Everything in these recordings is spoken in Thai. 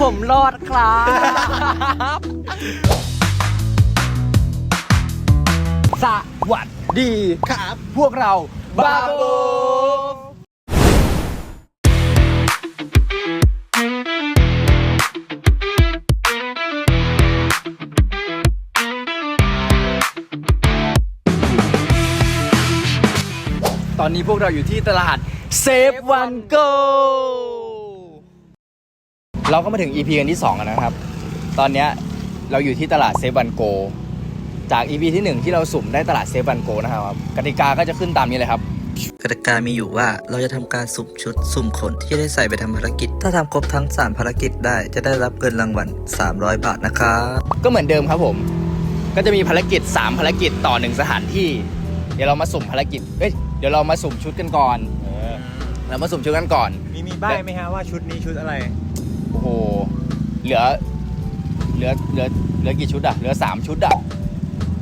ผมรอดครับ สวัสดีครับ พวกเราบาโบตอนนี้พวกเราอยู่ที่ตลาดเซฟวันโก เราก็มาถึง EP กันที่ 2 กันนะครับ ตอนเนี้ยเราอยู่ที่ตลาดเซฟวันโก จาก EP ที่ 1 ที่เราสุ่มได้ตลาดเซฟวันโกนะครับกติกาก็จะขึ้นตามนี้เลยครับ กติกามีอยู่ว่าเราจะทำการสุ่มชุดสุ่มขนที่ได้ใส่ไปทำภารกิจ ถ้าทำครบทั้ง 3 ภารกิจได้จะได้รับเงินรางวัล300 บาทนะครับก็เหมือนเดิมครับผม ก็จะมีภารกิจ 3 ภารกิจต่อหนึ่งสถานที่ เดี๋ยวเรามาสุ่มภารกิจเอ้ยเดี๋ยวเรามาสุ่มชุดกันก่อน เรามาสุ่มชุดกันก่อน มีมีใบไหมฮะว่าชุดนี้ชุดอะไร โอ้โห เหลือ เหลือ เหลือ เหลือกี่ชุดอะเหลือสามชุดอะ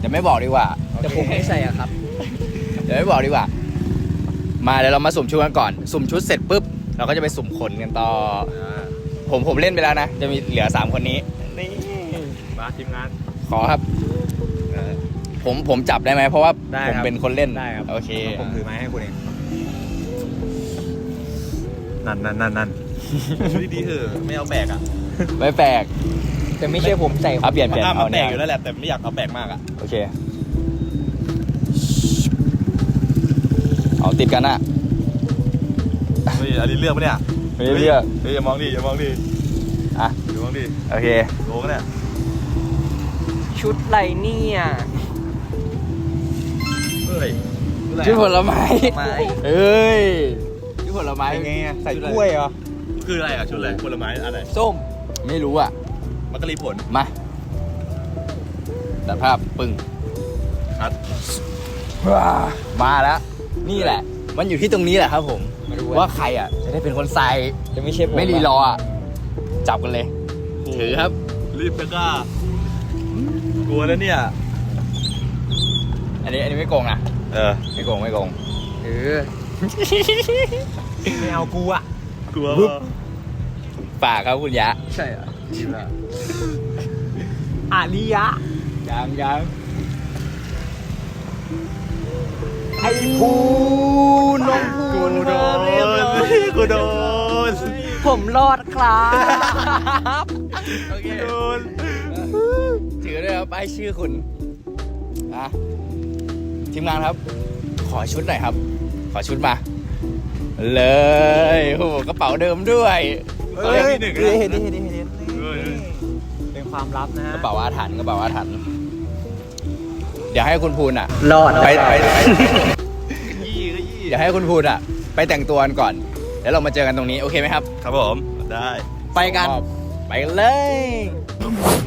จะไม่บอกดีกว่า แต่ผมไม่ใส่อะครับ เดี๋ยวไม่บอกดีกว่า มาเดี๋ยวเรามาสุ่มชุดกันก่อน สุ่มชุดเสร็จปุ๊บ เราก็จะไปสุ่มขนกันต่อ ผมผมเล่นไปแล้วนะ จะมีเหลือสามคนนี้ นี่มาทีมงาน ขอครับ ผมผมจับได้ไหมเพราะว่าได้ผมครับ เป็นคนเล่น ได้ครับโอเค ผมถือไม้ให้คุณเอง นั่นนั่นนั่นนั่น ดีๆเถอะไม่เอาแบกอะไม่แปลกแต่ไม่ใช่ผมใส่เอาเปลี่ยนเปลี่ยนอะเอามันแบเนี่ยกอยู่แล้วแหละแต่ไม่อยากเอาแบกมากอะโอเคเอาติดกันอะเฮ้ยอันนี้เลือกปะเนี่ยไม่ได้เลือกเฮ้ยอย่ามองดิอย่ามองดิอะอย่ามองดิโอเคโลกเนี่ยชุดไรเนี่ยเฮ้ยชื่อผลไม้ไม้เอ้ยชื่อผลไม้เป็นไงอะใส่กล้วยเหรอ คืออะไรอะชุดอะไรผลไม้อะไรส้ม ไม่รู้อะมักกะลีผลมาตัดภาพปึ้งคัดว้ามาแล้ว นี่แหละ มันอยู่ที่ตรงนี้แหละครับผม ว่าใครอะ จะได้เป็นคนใส่จะไม่ใช่ผมไม่รีรออะ จับกันเลย ถือครับ รีบนะก้ากลัวแล้วเนี่ย อันนี้อันนี้ไม่โกงนะเออ ไม่โกงไม่โกงเออไม่เอากูอะกลัว ปึ๊บว่าฝากครับคุณยะใช่เหรออาริยะยังยังไอ้ภูน้องภูกูโดนเรียบร้อยกูโดนผมรอดครับโอเคโดนถือด้วยครับป้ายชื่อคุณอะทีมงานครับ ขอชุดหน่อยครับ ขอชุดมา เลยโอ้โหกระเป๋าเดิมด้วย เฮ้ยที่หนึ่งเฮ้ยนะเห็นดิเห็นดิเห็นดิเฮ้ยเป็นความลับนะฮะกระเป๋าอาถรรพ์กระเป๋าอาถรรพ์เดี๋ยวให้คุณพูนอะรอดไปไปไปยี่ก็ยี่เดี๋ยวให้คุณพูนอะ ไปแต่งตัวกันก่อน แล้วเรามาเจอกันตรงนี้โอเคไหมครับ ครับผมได้ไปกัน ไปกันเลย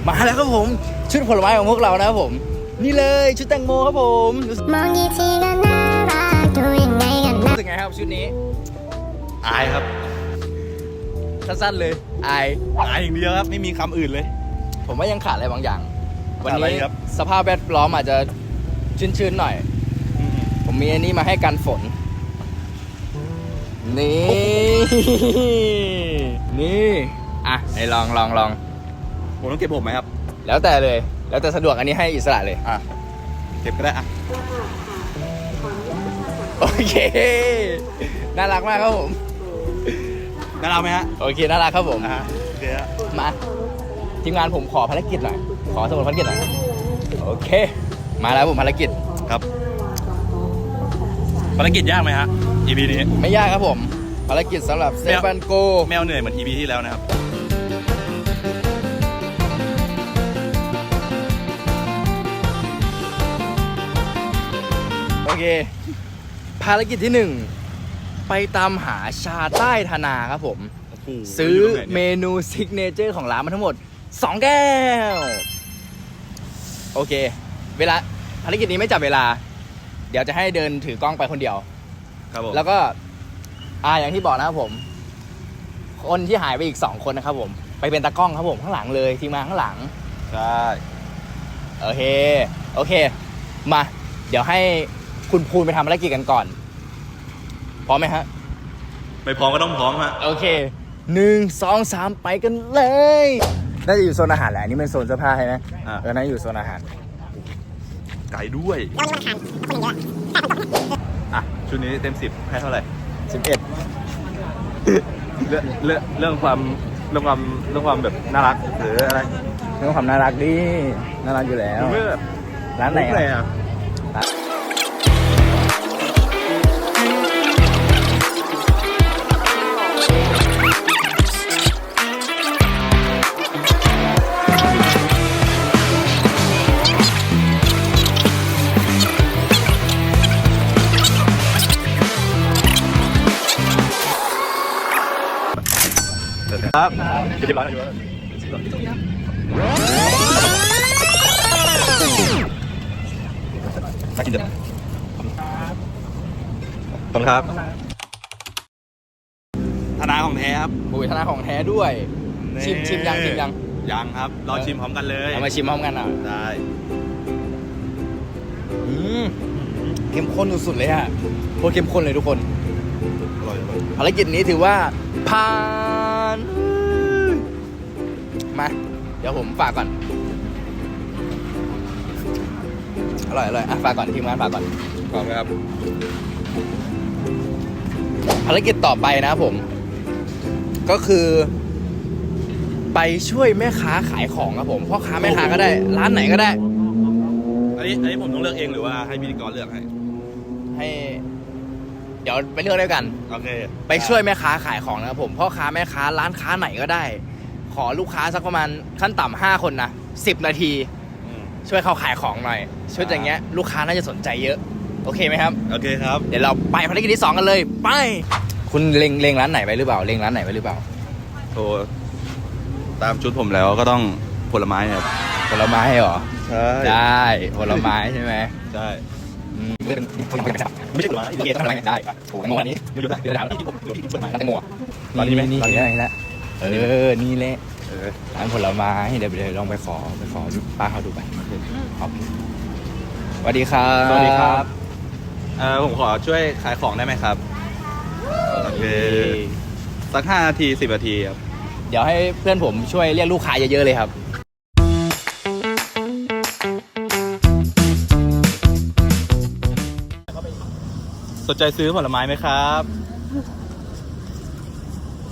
มาแล้วครับผม ชุดผลไม้ของพวกเรานะครับผม นี่เลยชุดแตงโมครับผมรู้สึกมองกี่ทีก็น่ารักดูยังไงกันนะรู้สึกไงครับชุดนี้อายครับ สั้นๆเลยอายอายอย่างเดียวครับไม่มีคำอื่นเลย ผมว่ายังขาดอะไรบางอย่าง วันขาดอะไรนี้ครับ สภาพแวดล้อมอาจจะชื้นๆหน่อยผมมีอันนี้มาให้กันฝน นี่ นี่อะไหนลองลองลอง ผมต้องเก็บผมไหมครับ แล้วแต่เลย แล้วแต่สะดวกอันนี้ให้อิสระเลย อะ เก็บก็ได้อะ โอเค น่ารักมากครับผม น่ารักไหมฮะโอเคน่ารักครับผม อะเดี๋ยวมาทีมงานผมขอภารกิจหน่อย ขอสมุดภารกิจหน่อย โอเค มาแล้วผมภารกิจ ครับภารกิจยากไหมฮะ EP นี้ไม่ยากครับผม ภารกิจสำหรับเซไม่เอาฟันโก แมวเหนื่อยเหมือน EP ที่แล้วนะครับ โอเค ภารกิจที่หนึ่ง ไปตามหาชาใต้ธนาครับผมซื้อเมนูซิกเนเจอร์ของร้านมาทั้งหมด 2 แก้ว โอเค เวลาภารกิจนี้ไม่จับเวลา เดี๋ยวจะให้เดินถือกล้องไปคนเดียว ครับผมแล้วก็อ่าอย่างที่บอกนะครับผม คนที่หายไปอีก 2 คนนะครับผม ไปเป็นตากล้องครับผมข้างหลังเลยทีมงานข้างหลัง ใช่โอเค โอเค มา เดี๋ยวให้คุณภูนไปทำภารกิจกันก่อนพ ร้อมไหมฮะ ไม่พร้อมก็ต้องพร้อมฮะ โอเคหนึ่งสองสามไปกันเลย น่าจะอยู่โซนอาหารแหละอันนี่เป็นโซนเสื้อผ้าใช่ไหมอ่า เออน่าจะอยู่โซนอาหาร ไก่ด้วย อะ ชุดนี้เต็มสิบให้เท่าไหร่สิบเอ็ดเรื่องเรื่องเรื่องความเรื่องความเรื่องความแบบน่ารักหรืออะไรเรื่องความน่ารักดิ น่ารักอยู่แล้วไม่แบบร้านไหนเลยอะอะ ครับเรียบร้อยแล้วมากินเถอะขอบคุณครับธนาของแท้ครับปุ๋ยธนาของแท้ด้วย ชิมชิมยังชิมยัง ยังครับ รอชิมพร้อมกันเลยเอามาชิมพร้อมกันอะได้อืมเข้มข้นสุดๆเลยอะโคตรเข้มข้นเลยทุกคน อร่อยอร่อยภารกิจนี้ถือว่าผ่าน มา เดี๋ยวผมฝากก่อน อร่อยอร่อยอะฝากก่อนทีมงานฝากก่อนขอบคุณครับภารกิจต่อไปนะครับผม ก็คือ ไปช่วยแม่ค้าขายของครับผมพ่อค้าแม่ค้าก็ได้ ร้านไหนก็ได้ อันนี้อันนี้ผมต้องเลือกเองหรือว่าให้พิธีกรเลือกให้ ให้ เดี๋ยวไปเลือกด้วยกัน โอเค ไปช่วยแม่ค้าขายของนะครับผมพ่อค้าแม่ค้าร้านค้าไหนก็ได้ ขอลูกค้าสักประมาณขั้นต่ำห้าคนนะสิบนาที อืมช่วยเขาขายของหน่อยชุดอย่างเงี้ยลูกค้าน่าจะสนใจเยอะ โอเคไหมครับ โอเคครับ เดี๋ยวเราไปภารกิจที่สองกันเลย ไป คุณเล็งเล็งร้านไหนไว้หรือเปล่าเล็งร้านไหนไว้หรือเปล่าโอ้ตามชุดผมแล้วก็ต้องผลไม้ครับ ผลไม้เหรอ ใช่ ได้ผลไม้ใช่ไหมใช่ อืมเรื่องผลไม้ไม่ใช่ไม่ใช่ผลไม้เกียรติทำอะไรได้ปะโอ้โหงงอันนี้เดี๋ยวเดี๋ยวเดี๋ยวที่ผมที่ผลไม้ร้านแตงโมตอนนี้ไหมนี่ตอนนี้นี่นี่แหละ เออ นี่แหละเออร้านผลไม้เดี๋ยวเดี๋ยวลองไปขอไปขอป้าเขาดูไปโอเคสวัสดีครับสวัสดีครับเออผมขอช่วยขายของได้ไหมครับโอเคสักห้านาทีสิบนาทีครับ เดี๋ยวให้เพื่อนผมช่วยเรียกลูกค้าเยอะๆเลยครับสนใจซื้อผลไม้ไหมครับ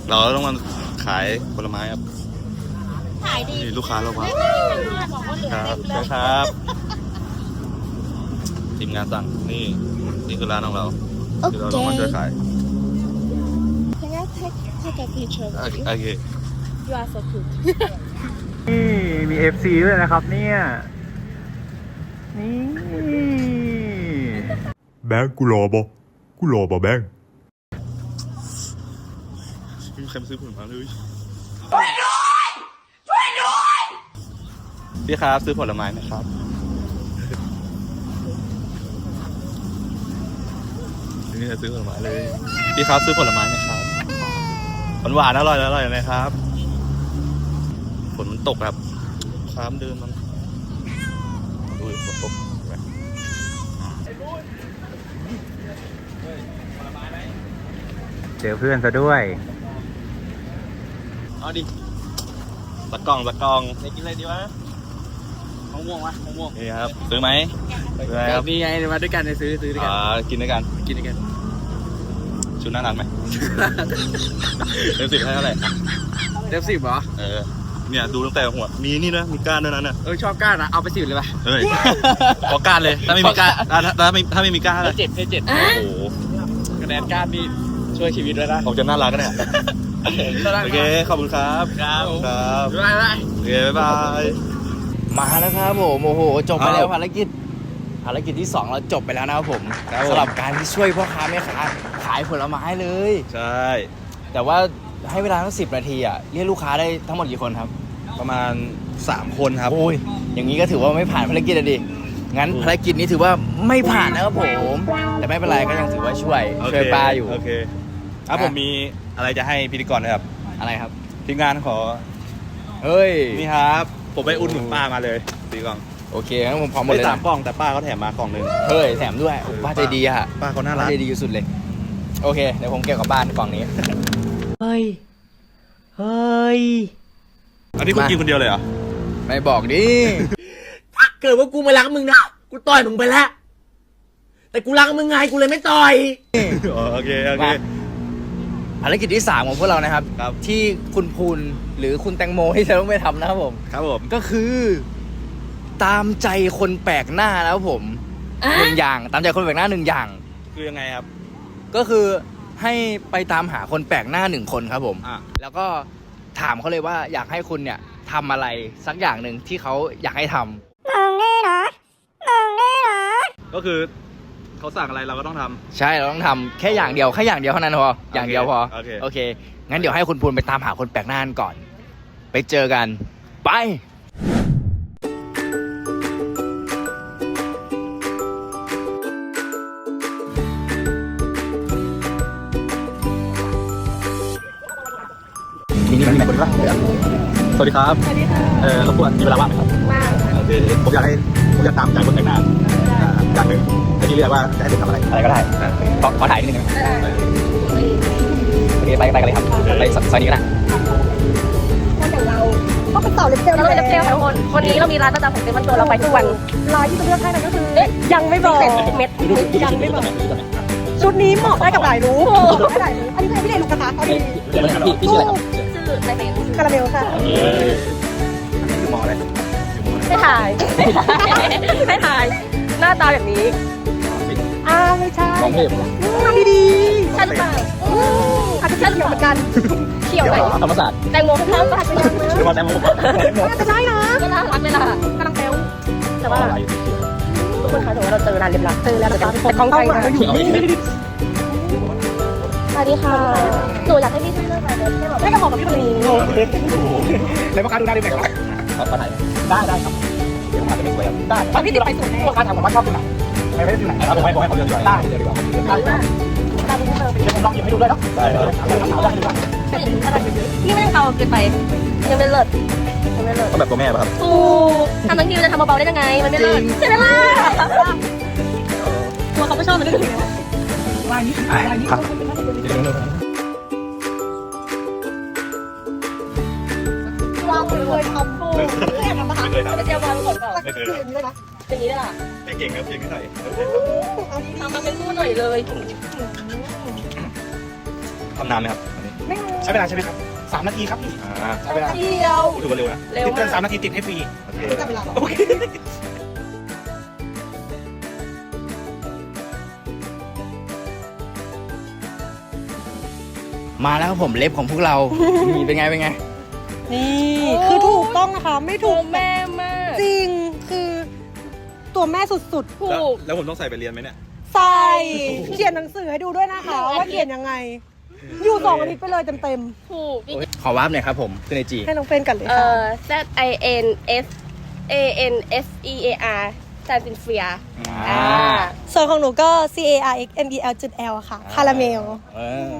เราต้องมา ขายผลไม้ครับขายดีนี่ลูกค้าเรามาบอกว่าเหลือครับเต็มเลยใช่ครับทีมงานสั่งนี่นี่คือร้านของเราเดี๋ยวเราต้องมาช่วยขาย Can I take take a picture โอเคโอเค You are so cute นี่มี FC ด้วยนะครับเนี่ยนี่แบงค์กูรอบ่กูรอบ่แบงค์ไม่มี ใครมาซื้อผลไม้เลยพี่ครับซื้อผลไม้ไหมครับไม่มีใครซื้อผลไม้เลยพี่ครับซื้อผลไม้ไหมครับหวานหวานๆอร่อยอร่อยเลยครับฝนมันตกครับค้ามเดินมันดูดิฝนตกเจอเพื่อนซะด้วย เอาดิตะกล่องตะกล่องจะกินอะไรดีวะมะม่วงวะมะม่วงนี่ครับซื้อไหมซื้อไหมครับนี่ไงมาด้วยกันซื้อซื้อด้วยกันอ่ากินด้วยกันกินด้วยกันชุดน่ารักไหม เต็มสิบให้เท่าไหร่เต็มสิบเหรอเออเนี่ยดูตั้งแต่หัวมีนี่นะมีก้านด้วยนะเนี่ยเออชอบก้านนะเอาไปสิบเลยป่ะเฮ้ยขอก้านเลยถ้าไม่มีก้านอะถ้าถ้าไม่ถ้าไม่มีก้านให้ล่ะเจ็ดให้เจ็ดโอ้โหคะแนนก้านนี่ ช่วยชีวิตด้วยนะ ผมจะน่ารักกันเนี่ยโอเค ขอบคุณครับครับครับบ๊ายบายโอเคบ๊ายบายมาแล้วครับผมโอ้โหจบไปแล้วอ้าวภารกิจภารกิจที่สองเราจบไปแล้วนะครับผมครับผมสำหรับการที่ช่วยพ่อค้าแม่ค้าขายผลไม้เลย ใช่ แต่ว่าให้เวลาตั้งสิบนาทีอะเรียกลูกค้าได้ทั้งหมดกี่คนครับ ประมาณ 3 คนครับโอ้ยอย่างนี้ก็ถือว่าไม่ผ่านภารกิจอะดิงั้นโอ้ภารกิจนี้ถือว่าไม่ผ่านนะครับผม แต่ไม่เป็นไรก็ยังถือว่าช่วยโเคช่วยป้าอยู่โอเค ครับผมมีอะไรจะให้พิธีกรนะครับอะไรครับ ทีมงานขอเฮ้ย นี่ครับ ผมไปอุดหนุนป้ามาเลยสีกล่องโอเคงั้นผมพร้อมหมดไม่เลยสามนะกล่องแต่ป้าเขาแถมมากล่องหนึ่งเฮ้ยแถมด้วยโอ้ป้าใจดีอะป้าเขาน่าป้ารักใจดีสุดเลย โอเค เดี๋ยวผมเก็บกลับบ้านกล่องนี้ เฮ้ย เฮ้ย อันนี้คุณมา กินคนเดียวเลยเหรอ ไม่บอกดิเกิดว่ากูไม่รักมึงนะ กูต่อยมึงไปแล้ว แต่กูรักมึงไง กูเลยไม่ต่อย อ๋อโอเค โอเค มา ภารกิจที่ 3 ของพวกเรานะครับ ครับ ที่คุณพูนหรือคุณแตงโมที่จะต้องไปทำนะครับผม ครับผม ก็คือตามใจคนแปลกหน้านะครับผมหนึ่งอย่างตามใจคนแปลกหน้าหนึ่งอย่าง คือยังไงครับ ก็คือให้ไปตามหาคนแปลกหน้าหนึ่งคนครับผม อะ แล้วก็ถามเขาเลยว่าอยากให้คุณเนี่ยทำอะไรสักอย่างหนึ่งที่เขาอยากให้ทำ ก็คือ เขาสั่งอะไรเราก็ต้องทำ ใช่เราต้องทำแค่อย่างเดียวแค่อย่างเดียวเท่านั้นพออย่างเดียวพอโอเค โอเค งั้นเดี๋ยวให้คุณพูนไปตามหาคนแปลกหน้ากันก่อน ไปเจอกัน ไปนี่นี่นี่คนรักสวัสดีครับ สวัสดีค่ะ เออรบกวนมีเวลาว่างไหมครับว่างโอเค ผมอยากให้ผมอยากตามใจคนแต่งหน้าอ่าอย่าง หนึ่งแต่ที่เรียกว่าจะให้ผมทำอะไรอะไรก็ได้ขอขอถ่ายนิดนึงโอเคไปไปกันเลยครับไปซอยนี้ก็ได้ก็ไปต่อเล็บเจลเราเล็บเจลค่ะทุกคนวันนี้เรามีร้านประจำของเซเว่นโตัวเราไปทุกวันร้านที่จะเลือกให้นั่นก็คือยังไม่บอกเม็ดยังไม่บอกชุดนี้เหมาะได้กับหลายรู้ได้หลายรู้อันนี้คือพี่เดลูกนะคะเขาดีเดี๋ยวนะครับพี่พี่ชื่ออะไรครับชื่อในเฟซคาราเมลค่ะคือหมออะไรไม่ถ่ายไม่ถ่าย หน้าตาแบบนี้ อ้าไม่ใช่น้องเทพทำดีๆใช่หรือเปล่าอาจจะเขียวเหมือนกันเขียวไหนธรรมศาสตร์แตงโมข้างๆก็อาจจะยังนะคือหมอแตงโมน่าจะใช่นะก็น่ารักเลยล่ะกำลังเซลแต่ว่าทุกคนคะถือว่าเราเจอร้านเรียบร้อยเจอแล้วนะคะแต่กล้องไกลนะสวัสดีค่ะหนูอยากให้พี่ช่วยเลือกอะไรให้กับหมอกับพี่คนนี้แล้วพ่อค้าดูหน้าดูไหมครับขอขอถ่ายได้ได้ครับเดี๋ยวผมอา จจะไม่สวยครับได้ตอนพี่ติดไปสุดแน่พ่อค้าถามผมว่าชอบที่ไหนไม่ไม่ได้ที่ไหนครับผมให้ผมให้ผมเลือกดีกว่าได้เดี๋ยวดีกว่าได้ได้ตามพี่เจอเดี๋ยวผมลองหยิบให้ดูด้วยเนาะได้ครับเอาได้ดีกว่าพี่ไม่ต้องเบาเกินไปยังไม่เลิศยังไม่เลิศต้องแบบตัวแม่ป่ะครับถูกทำบางทีมันจะทำเบาๆได้ยังไง มันไม่เลิศใช่ไหมล่ะกลัวเขาไม่ชอบมันด้วยครับว อย่างนี้เลยนะอย่างนี้เลยล่ะไม่เก่งครับเก่งไม่ใส่ทำมาเป็นคู่หน่อยเลยทำนานไหมครับอันนี้ใช้เวลาใช่ไหมครับสามนาทีครับพี่อ่าใช้เวลาเดียวถือว่าเร็วนะเร็วติดเกิมานสามกนาทีติดให้ฟรีโอเคโอเคมาแล้วครับผมเล็บของพวกเรา นี่เป็นไงเป็นไง นี่ คือถูกต้องนะคะ ไม่ถูกแม่มากจริงคือ ตัวแม่สุดถูแล้วกแล้วผมต้องใส่ไปเรียนไหมเนี่ยๆใส่เขียนหนังสือให้ดูด้วยนะคะ ว่าเขียนยังไง อยู่สองอาทิตย์ไปเลยเต็มถูกขอวาร์ปหน่อยครับผมขึ้นในจี ๆ ให้น้องเฟรนกันเลยเอ่ค่ะอ Z I N F A N S E A R ซานซินเฟียอ่า ส่วนของหนูก็ C A R X M E L จุด L ค่ะ คาราเมล เออ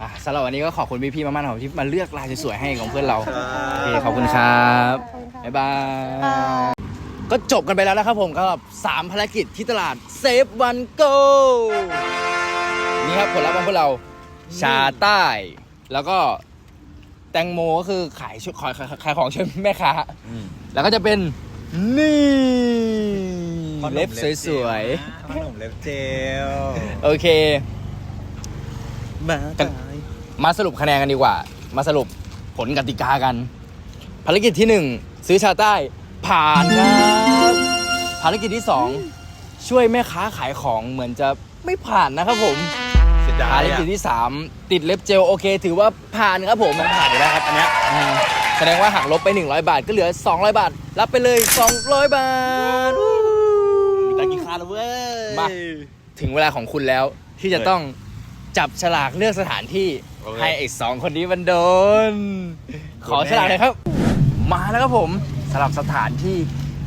อะสำหรับวันนี้ก็ขอบคุณพี่ๆมากๆนะครับที่มาเลือกลายสวยๆให้ของเพื่อนเราโอเคขอบคุณครับ บ๊ายบาย ก็จบกันไปแล้วนะครับผมกับ 3 ภารกิจที่ตลาดเซฟวันโกนี่ครับผลลัพธ์ของพวกเราชาใต้ แล้วก็แตงโมก็คือขายชุดขายขายขายของช่วยแม่ค้าแล้วก็จะเป็นนี่เล็บสวยขนมเล็บเจลๆ โอเค มากันมาสรุปคะแนนกันดีกว่า มาสรุปผลกติกากัน ภารกิจที่ 1 ซื้อชาใต้ ผ่านครับภารกิจที่2ช่วยแม่ค้าขายของเหมือนจะไม่ผ่านนะครับผมเสียดาภายรอะกิจที่3ติดเล็บเจลโอเค ถือว่าผ่านครับผมมันผ่านอยู่แล้วครับอันเนี้ยอืมแสดงว่าหักลบไป 100 บาทก็เหลือ 200 บาท รับไปเลย 200 บาทตะกี้คาแล้วเว้ย มา ถึงเวลาของคุณแล้วที่จะต้องจับฉลากเลือกสถานที่โอเคให้ไอ้สองคนนี้มันโดน ขอฉลากเลยครับ มาแล้วครับผม สำหรับสถานที่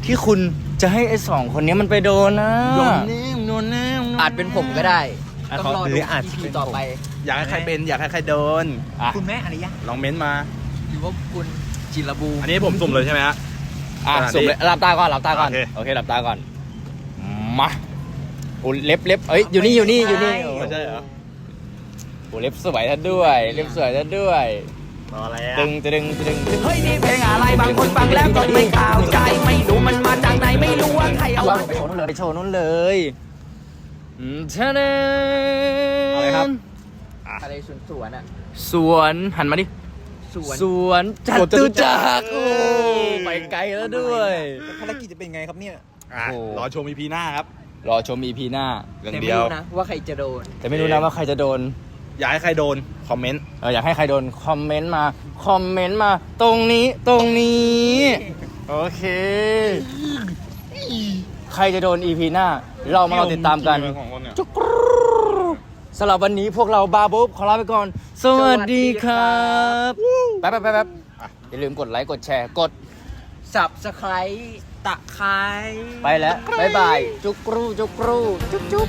ที่คุณจะให้ไอ้สองคนนี้มันไปโดนนะโดนแน่โดนแน่อาจเป็นผมก็ได้อะต้องรอขอหดูรืออาจที่เป็น ต่อไปอยากให้ใครเป็นอยากให้ใครโดนอะคุณแม่อริยะลองเม้นต์มา หรือว่าคุณจิรบูอันนี้ผมสุ่มเลยใช่ไหมฮะ อะสถานที่สุ่มเลยหลับตาก่อนหลับตาก่อนโอเค โอเคหลับตาก่อนมาโอ้เล็บเล็บเอ้ยอยู่นี่อยู่นี่อยู่นี่ไม่ใช่เหรอ โอ้เล็บสวยท่านด้วย เล็บสวยท่านด้วย รออะไรอะตึงตึงตึงตึงเฮ้ยนี่เพลงอะไรบางคนฟังแล้วก็ไม่เข้าใจไม่รู้มันมาจากไหนไม่รู้ว่าใครเอาไปโชว์นู่นเลยไปโชว์นู่นเลยอืมเท่านั้นอะไรครับอะไรสวนสวนอะสวนหันมาดิสวนสวนจตุจักรโอ้ไปไกลแล้วด้วยภารกิจจะเป็นไงครับเนี่ยอะโอ้รอชมอีพีหน้าครับ รอชม EP หน้าเรื่องเดียวนะว่าใครจะโดน แต่ไม่รู้นะว่าใครจะโดน อยากให้ใครโดนคอมเมนต์เอออยากให้ใครโดนคอมเมนต์มาคอมเมนต์มาตรงนี้ตรงนี้ โอเค ใครจะโดน EP หน้า เรามาเราติดตามกันของคนเนี่ย จุกรูสำหรับวันนี้พวกเราบาร์บุ๊บขอลาไปก่อน สวัสดีครับแป๊บแป๊บแป๊บแป๊บอะอย่าลืมกดไลค์กดแชร์กด สับสไครตะไคร้ ไปแล้ว บ๊ายบาย จุกรูจุกรูจุ๊บจุ๊บ